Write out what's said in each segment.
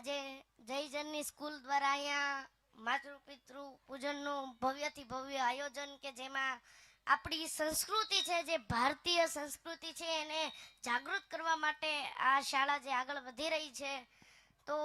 આજે જયજનની સ્કૂલ દ્વારા અહીંયા માતૃપિતૃ પૂજનનું ભવ્યથી ભવ્ય આયોજન કે જેમાં આપણી સંસ્કૃતિ છે, જે ભારતીય સંસ્કૃતિ છે, એને જાગૃત કરવા માટે આ શાળા જે આગળ વધી રહી છે, તો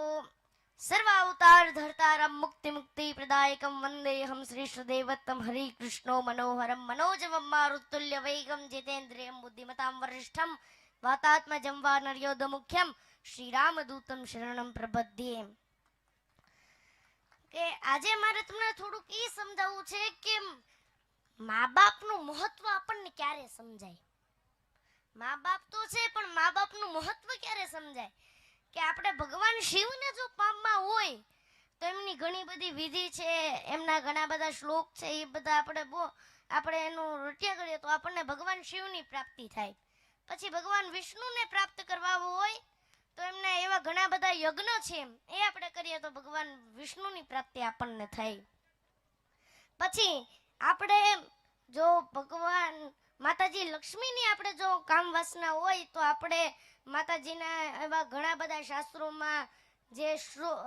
સર્વ અવતાર ધરતારમ મુક્તિ મુક્તિ પ્રદાયકમ વંદેહમ શ્રી સુદેવત્તમ હરિ કૃષ્ણો મનોહરમ મનોજવમ મારુતુલ્ય વૈગમ જીતેન્દ્રિયમ બુદ્ધિમતામ વરિષ્ઠમ વાતાત્મજમ વા નર્યોદ મુખ્યમ શ્રી રામદૂતમ શરણમ પ્રબધ્યે કે આજે મારે તમને થોડુંક એ સમજાવવું છે કે મા બાપનું મહત્વ આપણને ક્યારે સમજાય? મા બાપ તો છે, પણ મા બાપનું મહત્વ ક્યારે સમજાય? કે આપણે ભગવાન શિવને જો પામવા હોય, તો એમની ઘણી બધી વિધિ છે, એમના ઘણા બધા શ્લોક છે, એ બધા આપણે બહુ, આપણે એનું નૃત્ય કરીએ તો આપણને ભગવાન શિવની પ્રાપ્તિ થાય. પછી ભગવાન વિષ્ણુને પ્રાપ્ત કરવાવો હોય તો એમના એવા ઘણા બધા યજ્ઞ છે એ આપણે કરીએ તો ભગવાન વિષ્ણુની પ્રાપ્તિ આપણને થાય. પછી આપણે જો ભગવાન માતાજી લક્ષ્મીની આપણે જો કામ વાસના હોય તો આપણે માતાજીના એવા ઘણા બધા શાસ્ત્રોમાં જે શ્લો-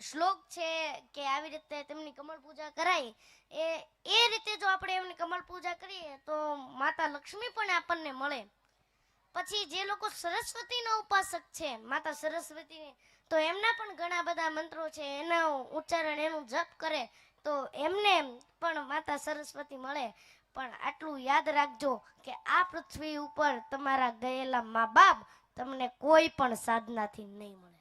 શ્લોક છે કે આવી રીતે તેમની કમળ પૂજા કરાય, એ એ રીતે જો આપણે એમની કમળ પૂજા કરીએ તો માતા લક્ષ્મી પણ આપણને મળે. પછી જે લોકો સરસ્વતીનો ઉપાસક છે, માતા સરસ્વતી તો એમના પણ ઘણા બધા મંત્રો છે, એના ઉચ્ચારણ, એનું જપ કરે, તો એમને પણ માતા સરસ્વતી મળે. પણ આટલું યાદ રાખજો કે આ પૃથ્વી ઉપર તમારા ગયેલા મા બાપ તમને કોઈ પણ સાધનાથી નહીં મળે.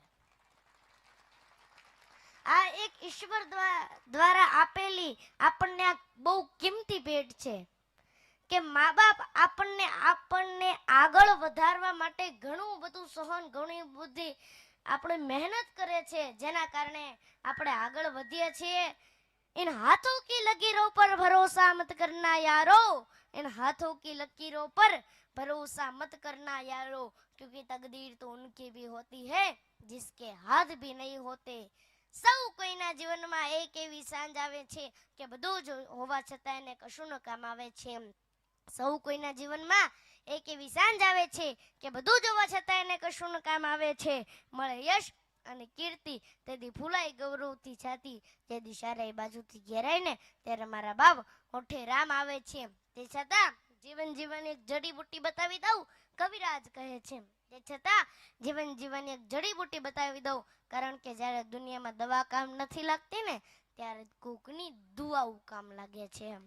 આ એક ઈશ્વર દ્વા- દ્વારા આપેલી આપણને આ બહુ કિંમતી ભેટ છે. કે મા બાપ આપણને આપણને આગળ વધારવા માટે ઘણું બધું સહન ઘણી બધી આપણે મહેનત કરે છે જેના કારણે આપણે આગળ વધીએ છીએ इन हाथों की लकीरों पर भरोसा मत करना यारो इन हाथों की लकीरों पर भरोसा मत करना यारो क्योंकि तकदीर तो उनकी भी होती है जिसके हाथ भी नहीं હોતે સૌ કોઈના જીવનમાં એક એવી સાંજ આવે છે કે બધું જ હોવા છતાં એને કશું ન કામ આવે છે સૌ કોઈના જીવનમાં એક એવી સાંજ આવે છે કે બધું જોવા છતાં એને કશું ન કામ આવે છે. મળે યશ અને કીર્તિ, તેથી ફૂલાઈ ગૌરવથી છાતી જે દિશારે બાજુથી ઘેરાય ને ત્યારે મારા બાપ ઓઠે રામ આવે છે. તે છતાં જીવન જીવન એક જડીબુટ્ટી બતાવી દઉં, કવિરાજ કહે છે. તે છતાં જીવન જીવન એક જડીબુટ્ટી બતાવી દઉં, કારણ કે જ્યારે દુનિયામાં દવા કામ નથી લાગતી ને, ત્યારે કોકની દુઆઓ કામ લાગે છે. એમ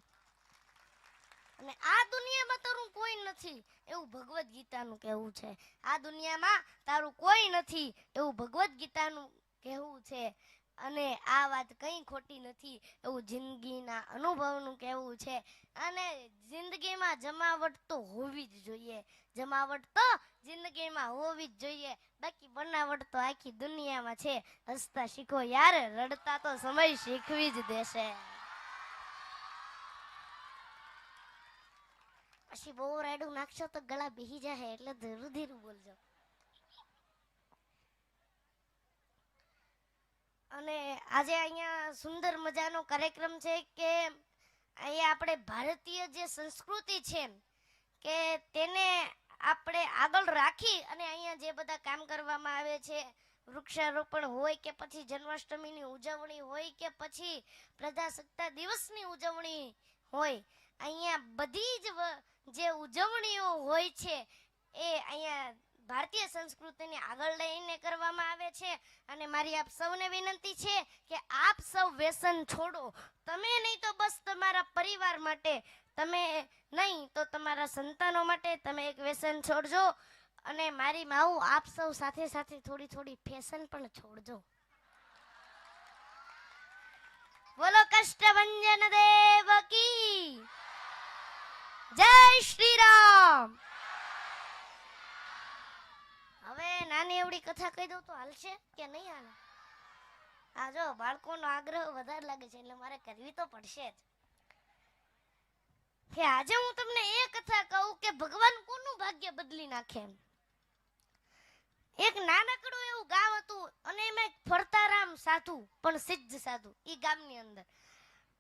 અને આ દુનિયામાં તારું કોઈ નથી. એવું ભગવદ્ ગીતાનું કહેવું છે. આ દુનિયામાં તારું કોઈ નથી. એવું ભગવદ્ ગીતાનું કહેવું છે. અને આ વાત કંઈ ખોટી નથી. એવું જિંદગીના અનુભવનું કહેવું છે. અને જિંદગીમાં જમાવટ તો હોવી જ જોઈએ. જમાવટ તો જિંદગીમાં હોવી જ જોઈએ. બાકી બનાવટ તો આખી દુનિયામાં છે. હસતા શીખો યાર, રડતા તો સમય શીખવી જ દેશે. પછી બહુ રાયડું નાખશો તો ગળા બેહી જાય એટલે ધીરું ધીરું બોલજો. અને આજે અહીંયા સુંદર મજાનો કાર્યક્રમ છે કે અહીંયા આપણે ભારતીય જે સંસ્કૃતિ છે કે તેને આપણે આગળ રાખી અને અહીંયા જે બધા કામ કરવામાં આવે છે, વૃક્ષારોપણ હોય કે પછી જન્માષ્ટમીની ઉજવણી હોય કે પછી પ્રજાસત્તા દિવસની ઉજવણી હોય, અહીંયા બધી જ જે ઉજવણીઓ હોય છે, એ અહીંયા ભારતીય સંસ્કૃતિને આગળ લઈને કરવામાં આવે છે. અને મારી આપ સૌને વિનંતી છે કે આપ સૌ વ્યસન છોડો. તમે નહીં તો બસ તમારા પરિવાર માટે, તમે નહીં તો તમારા સંતાનો માટે તમે એક વ્યસન છોડજો. અને મારી માવું આપ સૌ સાથે સાથે થોડી થોડી ફેશન પણ છોડજો. બોલો કષ્ટભંજન દેવ કી. જય શ્રી રામ હવે નાની એવડી કથા કહી દઉં તો હાલશે કે નહીં હાલે? આ જો, બાળકોનો આગ્રહ વધારે લાગે છે, એટલે મારે કરવી તો પડશે જ. કે આજે હું તમને એ કથા કહું કે ભગવાન કોનું ભાગ્ય બદલી નાખે એક નાનકડું એવું ગામ હતું, અને એમાં એક ફરતારામ સાધુ, પણ સિદ્ધ સાધુ એ ગામની અંદર.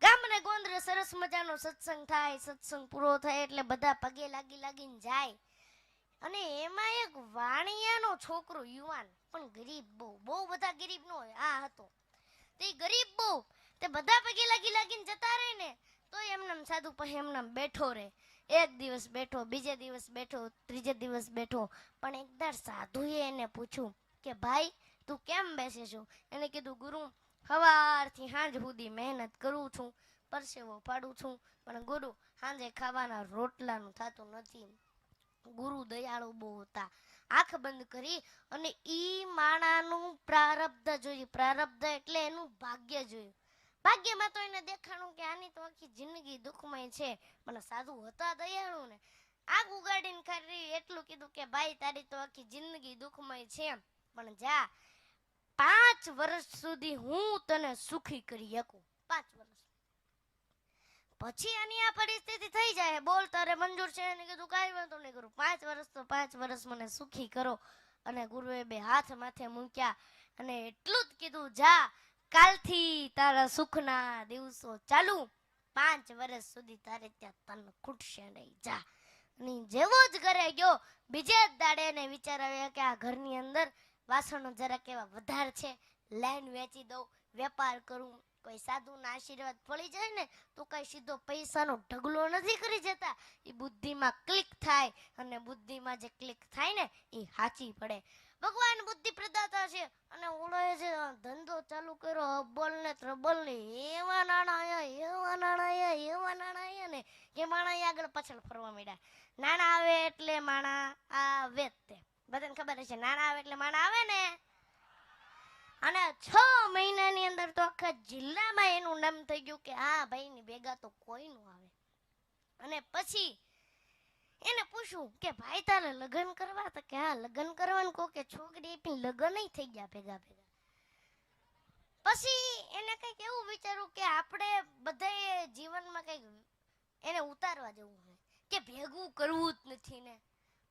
ગામ ને ગોંદરે સરસ મજાનો સત્સંગ થાય, સત્સંગ પૂરો થાય એટલે બધા પગે લાગી લાગીને જાય. અને એમાં એક વાણિયાનો છોકરો યુવાન, પણ ગરીબ બહુ બહુ બધા ગરીબ નો આ હતો. તે ગરીબ બહુ, તે બધા પગે લાગી લાગીને જતા રહે ને, તો એમને સાધુ પછી એમને બેઠો રહે. એક દિવસ બેઠો, બીજે દિવસ બેઠો, ત્રીજે દિવસ બેઠો, પણ એકદાર સાધુએ એને પૂછ્યું કે, ભાઈ, તું કેમ બેસે છો? એને કીધું, ગુરુ સવારથી સાંજ સુધી મહેનત કરું છું, પરસેવો પાડું છું, પણ ગુરુ સાંજે ખાવાના રોટલાનું થતું નથી. ગુરુ દયાળુ બહુ હતા. આંખ બંધ કરી અને ઈ માણાનું પ્રારબ્ધ જોયું. પ્રારબ્ધ એટલે એનું ભાગ્ય જોયું. ભાગ્યમાં તો એને દેખાણું કે આની તો આખી જિંદગી દુઃખમય છે. પણ સાધુ હતા દયાળુ ને આગ ઉગાડીને ખાલી એટલું કીધું કે, ભાઈ, તારી તો આખી જિંદગી દુઃખમય છે. પણ જા પાંચ વર્ષ સુધી હું તને સુખી કરી શકું. પાંચ વર્ષ. પછી આની આ પરિસ્થિતિ થઈ જાય. બોલ તારે મંજૂર છે એને કીધું, કાંઈ વાંધો નહીં કરું પાંચ વર્ષ તો પાંચ વર્ષ મને સુખી કરો. અને ગુરુએ બે હાથ માથે મૂક્યા અને એટલું જ કીધું, જા, કાલથી તારા સુખના દિવસો ચાલુ. પાંચ વર્ષ સુધી તારે ત્યાં તન ખૂટશે નહીં. જા. અને જેવો જ ઘરે ગયો. બીજે જ દાડે એને વિચાર આવ્યા કે આ ઘરની અંદર વાસણો જરાક એવા વધારે છે, લાઈન વેચી દઉં, વેપાર કરું, કોઈ સાધુના આશીર્વાદ પડી જાય ને, તો કઈ સીધો પૈસાનો ઢગલો નથી કરી જતા. એ બુદ્ધિમાં ક્લિક થાય અને બુદ્ધિમાં જે ક્લિક થાય ને એ સાચી પડે. ભગવાન બુદ્ધિ પ્રદાતા છે અને ઓળોએ છે ધંધો ચાલુ કર્યો અબ્બલ ને ત્રબલ ને, એવા નાણા આયા એવા નાણા આયા એવા નાણા આયા ને, કે માણા આગળ પાછળ ફરવા માંડ્યા. નાણાં આવે એટલે માણા આવે તે બધાને ખબર હશે, નાણાં આવે એટલે માણા આવે ને. અને છ મહિનાની અંદર તો આખા જિલ્લામાં એનું નામ થઈ ગયું કે આ ભાઈની ભેગા તો કોઈ નું આવે. અને પછી એને પૂછ્યું કે ભાઈ તારે લગ્ન કરવા? તો કે હા, લગ્ન કરવાનું કહો કે છોકરી આપીને લગ્ન થઈ ગયા ભેગા ભેગા. પછી એને કંઈક એવું વિચાર્યું કે આપણે બધાએ જીવનમાં કંઈક એને ઉતારવા જવું હોય. કે ભેગું કરવું જ નથી ને.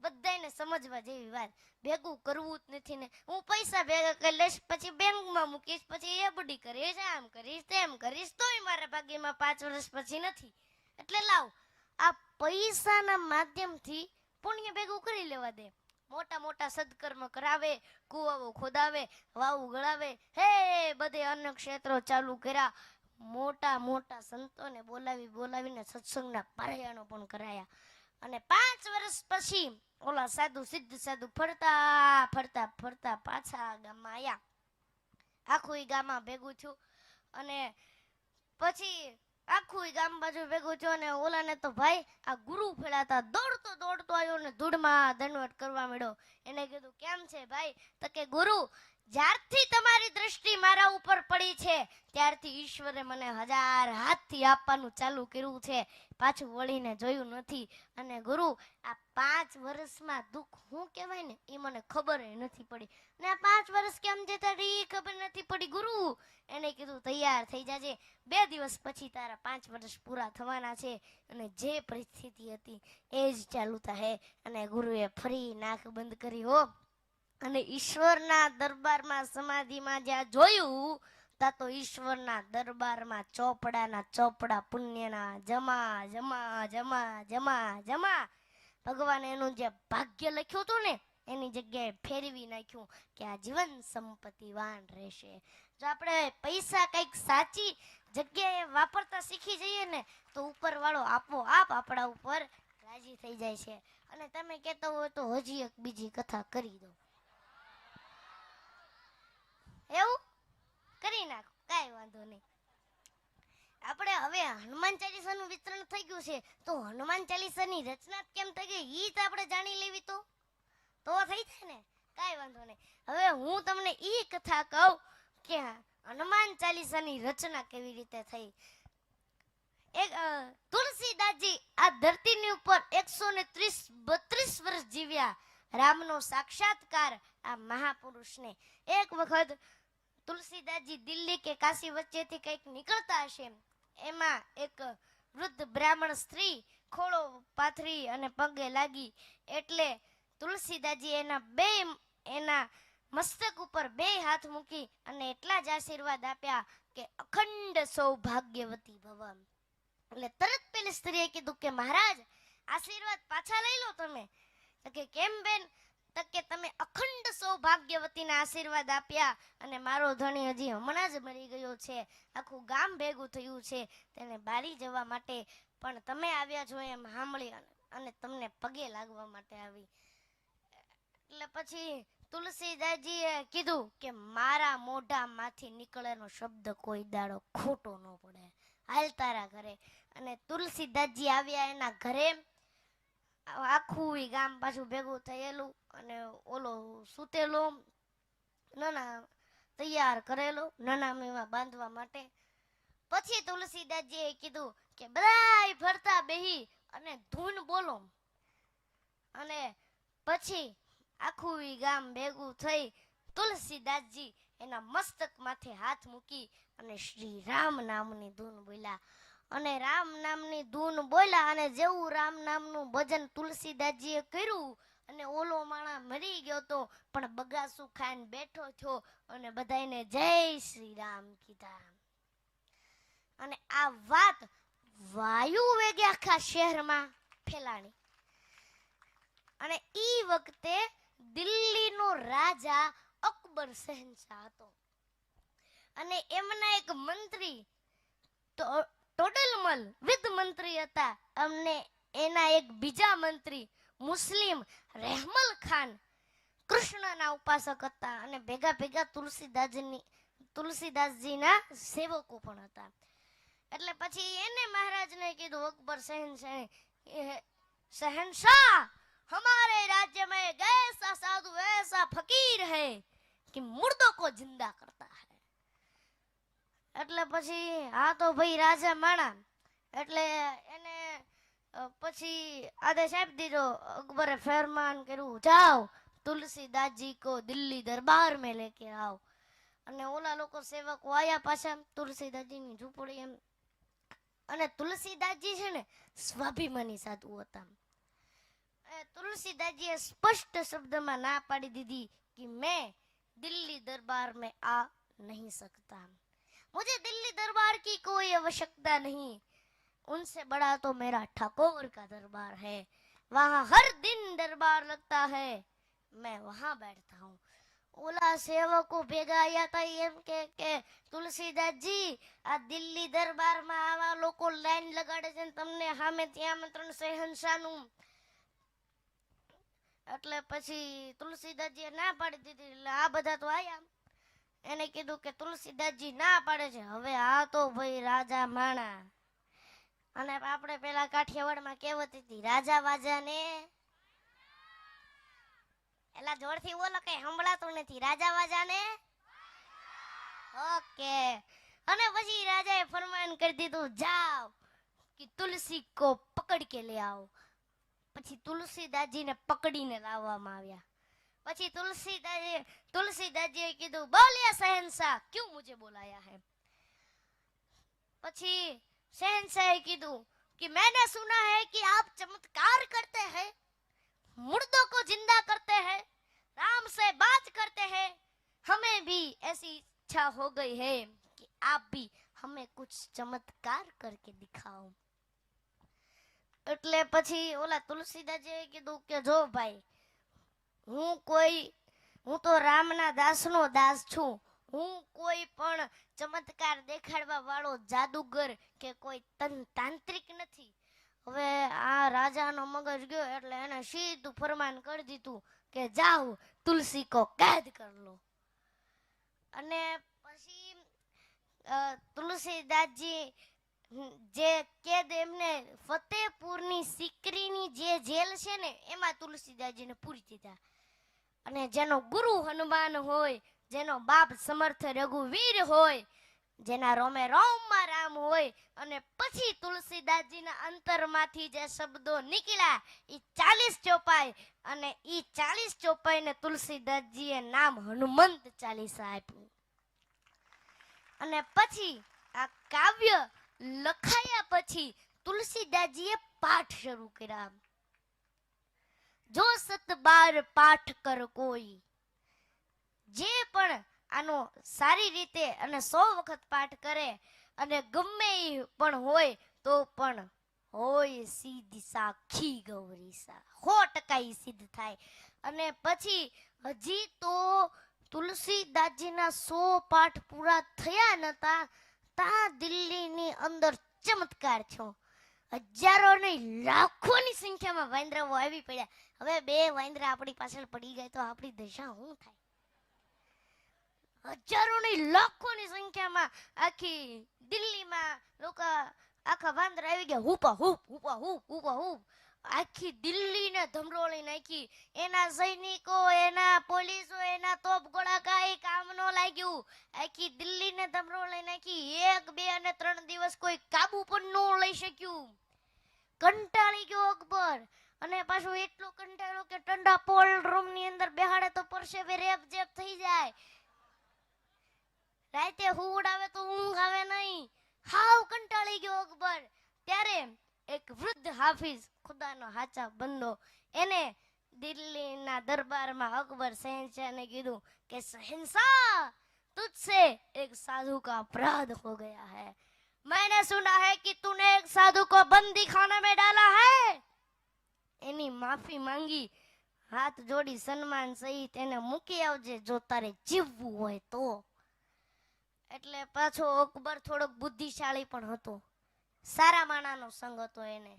બધાને સમજવા જેવી વાત. ભેગું કરવું જ નથી ને. હું પૈસા ભેગા કરી લઈશ, પછી બેંકમાં મૂકીશ, પછી એફડી કરીશ, આમ કરીશ, તેમ કરીશ, તોય મારા ભાગ્યમાં પાંચ વર્ષ પછી નથી. એટલે લાવ, આ પૈસાના માધ્યમથી પુણ્ય ભેગું કરી લેવા દે. મોટા મોટા સદકર્મ કરાવે, કુવાઓ ખોદાવે, વાવ ગળાવે હે, બધે અન્ય ક્ષેત્રો ચાલુ કર્યા. મોટા મોટા સંતોને બોલાવી બોલાવીને સત્સંગના પારાયણો પણ કરાયા. અને પાંચ વર્ષ પછી ઓલા સાધુ સિદ્ધ સાધુ ફરતા ફરતા ફરતા પાછા ગામમાં આવ્યા આખું ગામમાં ભેગું થયું અને પછી આખું ગામ બાજુ ભેગું થયું અને ઓલાને તો ભાઈ આ ગુરુ ફેલાતા દોડતો દોડતો આવ્યો ને ધૂળમાં દંડવટ કરવા માંડ્યો. એને કીધું, કેમ છે ભાઈ? તો કે, ગુરુ જ્યારથી તમારી દ્રષ્ટિ મારા ઉપર પડી છે, ત્યારથી ઈશ્વરે મને હજાર હાથથી આપવાનું ચાલુ કર્યું છે. પાછું વળીને જોયું નથી. અને ગુરુ, આ પાંચ વર્ષમાં દુઃખ હું કહેવાય ને, એ મને ખબર નથી પડી. ને આ પાંચ વર્ષ કેમ જતા રહી ખબર નથી પડી. ગુરુ, એને કીધું, તૈયાર થઈ જાજે. બે દિવસ પછી તારા પાંચ વર્ષ પૂરા થવાના છે. અને જે પરિસ્થિતિ હતી, એ જ ચાલુ થાય. અને ગુરુએ ફરી નાક બંધ કરી, હો અને ઈશ્વરના દરબારમાં સમાધિમાં જ્યાં જોયું, ત્યાં તો ઈશ્વરના દરબારમાં ચોપડાના ચોપડા પુણ્યના જમા જમા જમા જમા જમા. ભગવાન એનું જે ભાગ્ય લખ્યું હતું ને, એની જગ્યાએ ફેરવી નાખ્યું કે આ જીવન સંપત્તિવાન રહેશે. જો આપણે પૈસા કંઈક સાચી જગ્યાએ વાપરતા શીખી જઈએ ને, તો ઉપરવાળો આપોઆપ આપણા ઉપર રાજી થઈ જાય છે. અને તમે કહેતા હોય તો હજી એક બીજી કથા કરી દો એવું? કરી નાખો, કાંઈ વાંધો નહીં. આપણે હવે હનુમાન ચાલીસાનું વિતરણ થઈ ગયું છે, તો હનુમાન ચાલીસાની રચના કેમ થઈ ગઈ? ઈ તો આપણે જાણી લેવી તો. તો થઈ જાય ને? કાંઈ વાંધો નહીં. હવે હું તમને ઈ કથા કહું કે હનુમાન ચાલીસાની રચના કેવી રીતે થઈ. એક તુલસીદાસજી આ ધરતીની ઉપર એકસો ને ત્રીસ, બત્રીસ વર્ષ જીવ્યા. રામનો સાક્ષાત્કાર આ મહાપુરુષને. એક વખત તુલસીદાસજી દિલ્હી કે કાશી વચ્ચેથી કંઈક નીકળતા હશે. એમાં એક વૃદ્ધ બ્રાહ્મણ સ્ત્રી ખોળો પાથરી અને પગે લાગી એટલે તુલસીદાસજી એના બે એના મસ્તક ઉપર બે હાથ મૂકી અને એટલા જ આશીર્વાદ આપ્યા કે અખંડ સૌભાગ્યવતી ભવ એટલે તરત પેલી સ્ત્રીએ કીધું કે મહારાજ, આશીર્વાદ પાછા લઈ લો તમે. કે કેમ બેન? તો કે તમે અખંડ સૌભાગ્યવતીના આશીર્વાદ આપ્યા અને મારો ધણી હજી હમણાં જ મરી ગયો છે. આખું ગામ ભેગું થયું છે. તેને બારી જવા માટે પણ તમે આવ્યા છો એમ સાંભળી અને તમને પગે લાગવા માટે આવી. એટલે પછી તુલસીદાસજીએ કીધું કે મારા મોઢામાંથી નીકળેલો શબ્દ કોઈ દાડો ખોટો ન પડે. હાલ તારા ઘરે. અને તુલસીદાસજી આવ્યા એના ઘરે આખું ગામ પાછું ભેગું થયેલું અને ઓલો સૂતેલો, નાના તૈયાર કરેલો, નાના મેવા બાંધવા માટે. પછી તુલસીદાસજીએ કીધું કે, બધાય ફરતા બેહી અને ધૂન બોલો. અને પછી આખું ગામ ભેગું થઈ તુલસીદાસજી એના મસ્તક માથે હાથ મૂકી અને શ્રી રામ નામની ધૂન બોલ્યા. અને રામ નામની ધૂન બોલ્યા અને જેવું રામ નામનું ભજન તુલસીદાસજીએ કર્યું અને ઓલો માણા મરી ગયો તો પણ બગાસું ખાઈને બેઠો થયો અને બધાને જય શ્રી રામ કીધા. અને આ વાત વાયુ વેગે આખા શહેરમાં ફેલાણી. અને ઈ વખતે દિલ્હીનો રાજા અકબર શહેનશાહ હતો. અને એમના એક મંત્રી તો- ટોડલમલ વિદ મંત્રી હતા. અમને એના એક બીજા મંત્રી મુસ્લિમ રહેમલ ખાન કૃષ્ણના ઉપાસક હતા અને ભેગા ભેગા તુલસીદાસની તુલસીદાસજીના સેવકો પણ હતા. એટલે પછી એને મહારાજને કીધું, અકબર શહેનશાહ શહેનશાહ હમારે રાજ્યમાં મેં ગૈસા સાધુ, એસા ફકીર હૈ કે મુર્દો કો જિંદા કરતા. એટલે પછી હા તો ભાઈ રાજા માણા. એટલે એને પછી આદેશ આપી દીધો, અકબરે ફેરમાન કર્યું, જાઓ, તુલસીદાસજી કો દિલ્હી દરબાર મેં લેકે આવો. અને ઓલા લોકો સેવકો આયા પાછા તુલસીદાસજીની ઝૂંપડી એમ. અને તુલસીદાસજી છે ને, સ્વાભિમાની સાધુ હતા તુલસીદાસજીએ સ્પષ્ટ શબ્દમાં ના પાડી દીધી કે મેં દિલ્હી દરબાર મેં આ નહીં શકતા मुझे दिल्ली दरबार की कोई आवश्यकता नहीं उनसे बड़ा तो मेरा ठाकुर का दरबार है वहाँ हर दिन दरबार लगता है मैं वहाँ बैठता हूँ ઓલા સેવકો ભેગા આયા હતા એમ કે કે તુલસીદાસજી આ દિલ્હી દરબારમાં આવા લોકો લાઈન લગાડે છે ને તમને સામે ત્યાં આમંત્રણ શહેનશાહનું એટલે પછી તુલસીદાસજીએ ના પાડી દીધી એટલે આ બધા તો આયા એને કીધું કે તુલસીદાસજી ના પાડે છે. હવે આ તો ભાઈ રાજા માણા. અને આપણે પેલા કાઠિયાવાડમાં કહેવત હતી, રાજા વાજા ને એલા જોરથી બોલો કઈ સંભળાતું નથી. રાજા વાજા ને ઓકે. અને પછી રાજાએ ફરમાન કરી દીધું, જાઓ, કે તુલસી કો પકડ કે લે આવો. પછી તુલસીદાસજીને પકડીને લાવવામાં આવ્યા. પછી તુલસીદાસજી તુલસીદાસજીએ કીધું, બોલ્યા શહેનશાહ, ક્યું મુજે બોલાયા હે? પછી शहनशाह कीधु कि मैंने सुना है कि आप चमत्कार करते हैं मुर्दों को ज़िंदा करते हैं राम से बात करते हैं हमें भी ऐसी इच्छा हो गई है कि आप भी हमें कुछ चमत्कार करके दिखाओ એટલે પછી ઓલા તુલસીદાસજીએ કીધું કે, જો ભાઈ હું કોઈ, હું તો રામના દાસનો દાસ છું. હું કોઈ પણ ચમત્કાર દેખાડવા વાળો જાદુગર કે કોઈ તન તાંત્રિક નથી. હવે આ રાજાનો મગજ ગયો એટલે એને સીધું ફરમાન કરી દીધું કે જાઓ, તુલસી કો કેદ કર લો. અને પછી તુલસીદાસજી જે કેદ એમને ફતેપુરની સિકરીની જે જેલ છે ને, એમાં તુલસીદાસજીને પૂરી દીધા. અને જેનો ગુરુ હનુમાન હોય, જેનો બાપ સમર્થ રઘુવીર હોય, જેના રોમે રોમમાં રામ હોય, અને પછી તુલસીદાસજીના અંતરમાંથી જે શબ્દો નીકળ્યા એ ચાલીસ ચોપાઈ, અને એ ચાલીસ ચોપાઈને તુલસીદાસજીએ નામ હનુમંત ચાલીસા આપ્યું. અને પછી આ કાવ્ય લખાયા પછી તુલસીદાસજીએ પાઠ શરૂ કર્યા. જો સત બાર પાઠ કર કોઈ. જે પણ આનો સારી રીતે અને સો વખત પાઠ કરે અને ગમે એ પણ હોય તો પણ હોય સીધી સાક્ષી ગૌરી સા. સો ટકા સિદ્ધ થાય. અને પછી હજી તો તુલસીદાસજીના સો પાઠ પૂરા થયા નતા, તા દિલ્હીની અંદર ચમત્કાર છો હજારો નહીં, લાખોની સંખ્યામાં વાંદરાઓ આવી પડ્યા. હવે બે વાંદરા આપણી પાછળ પડી ગયા તો આપણી દશા શું થાય? હજારો નહીં, લાખોની સંખ્યામાં આખી દિલ્હીમાં લોકો આખા વાંદરા આવી ગયા. હુપા, હુપ હુપા હુપ હુપા, હુપ. આખી દિલ્હીને ધમરોળી નાખી. એના સૈનિકો, એના પોલીસો, એના ન લાગ્યું. આખી દિલ્હીને લઈ નાખી એક, બે અને ત્રણ દિવસ કોઈ કાબુ પણ ન લઈ શક્યું. કંટાળી ગયો અકબર. અને પાછું એટલો કંટાળો કે ઠંડા પોલ રૂમની અંદર બેહાડે તો પરસેવે રેપ જેપ થઈ જાય. રાતે હુડ આવે તો ઊંઘ આવે નહીં. હાવ કંટાળી ગયો અકબર. ત્યારે એક વૃદ્ધ હાફિઝ, ખુદાનો હાચા બંદો, એને દિલ્હીના દરબારમાં અકબર શહેનશાહને કીધું કે શહેનશાહ तुझसे एक साधु का अपराध हो गया है मैंने सुना है कि तूने एक साधु को बंदी खाने में डाला है એની માફી માંગી હાથ જોડી સન્માન સહિત એને મૂકી આવજે જો તારે જીવવું હોય તો એટલે પાછો અકબર થોડોક બુદ્ધિશાળી પણ હતો સારા માણાનો સંગ હતો એને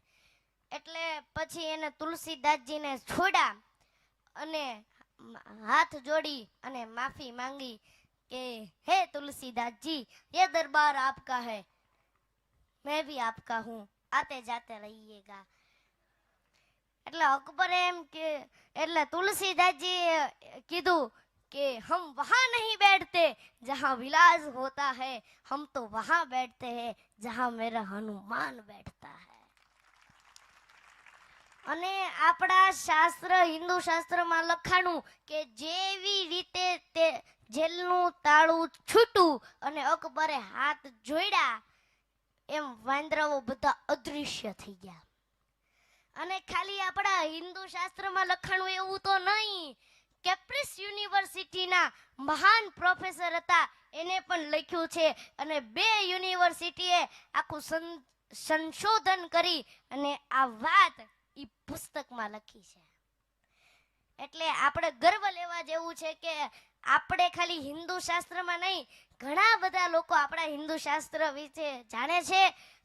એટલે પછી એને તુલસીદાસજીને છોડ્યા અને હાથ જોડી અને માફી માંગી કે હે तुलसीदास जी ये दरबार आपका है मैं भी आपका हूँ आते जाते रहिएगा એટલે અકબર એમ કે એટલે તુલસીદાસજી કીધું કે હમ વહાં નહીં બેઠતે જહાં વિલાસ હોતા है हम तो वहां बैठते हैं जहां मेरा हनुमान बैठता है અને આપણા શાસ્ત્ર હિન્દુ શાસ્ત્રમાં લખાણું કે જેવી રીતે તે જેલનું તાળું છૂટું અને અકબરે હાથ જોડ્યા, એમ વાંદરાઓ બધા અદૃશ્ય થઈ ગયા. અને ખાલી આપણા હિન્દુ શાસ્ત્રમાં લખાણું એવું તો નહીં, કેપ્રિસ યુનિવર્સિટીના મહાન પ્રોફેસર હતા, એને પણ લખ્યું છે. અને બે યુનિવર્સિટીએ આખું સંશોધન કરી અને આ વાત એ પુસ્તકમાં લખી છે. એટલે આપણે ગર્વ લેવા જેવું છે કે આપણે ખાલી હિન્દુ શાસ્ત્રમાં નહીં, ઘણા બધા લોકો આપણા હિન્દુ શાસ્ત્ર વિશે જાણે છે.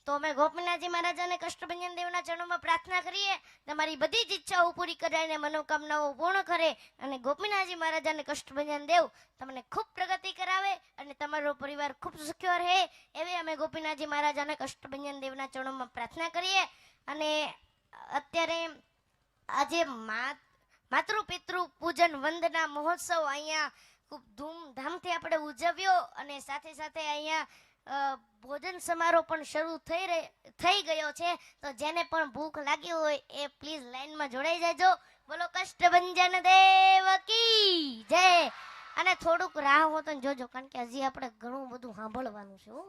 તો અમે ગોપીનાથજી મહારાજાને કષ્ટભંજન દેવના ચરણોમાં પ્રાર્થના કરીએ. તમારી બધી જ ઈચ્છાઓ પૂરી કરાવીને મનોકામનાઓ પૂર્ણ કરે અને ગોપીનાથજી મહારાજાને કષ્ટભંજન દેવ તમને ખૂબ પ્રગતિ કરાવે અને તમારો પરિવાર ખૂબ સુખ્યો રહે. એવી અમે ગોપીનાથજી મહારાજાને કષ્ટભંજન દેવના ચરણોમાં પ્રાર્થના કરીએ. અને અત્યારે આજે મા માતૃ પિતૃ પૂજન વંદના મહોત્સવ અહીંયા ખૂબ ધૂમધામથી આપણે ઉજવ્યો અને સાથે સાથે અહીંયા ભોજન સમારોહ પણ શરૂ થઈ થઈ ગયો છે. તો જેને પણ ભૂખ લાગી હોય એ પ્લીઝ લાઈનમાં જોડાઈ જજો. બોલો, કષ્ટભંજન દેવ કી જય. અને થોડુંક રાહ હોતો જોજો, કારણ કે હજી આપણે ઘણું બધું સાંભળવાનું છે, હો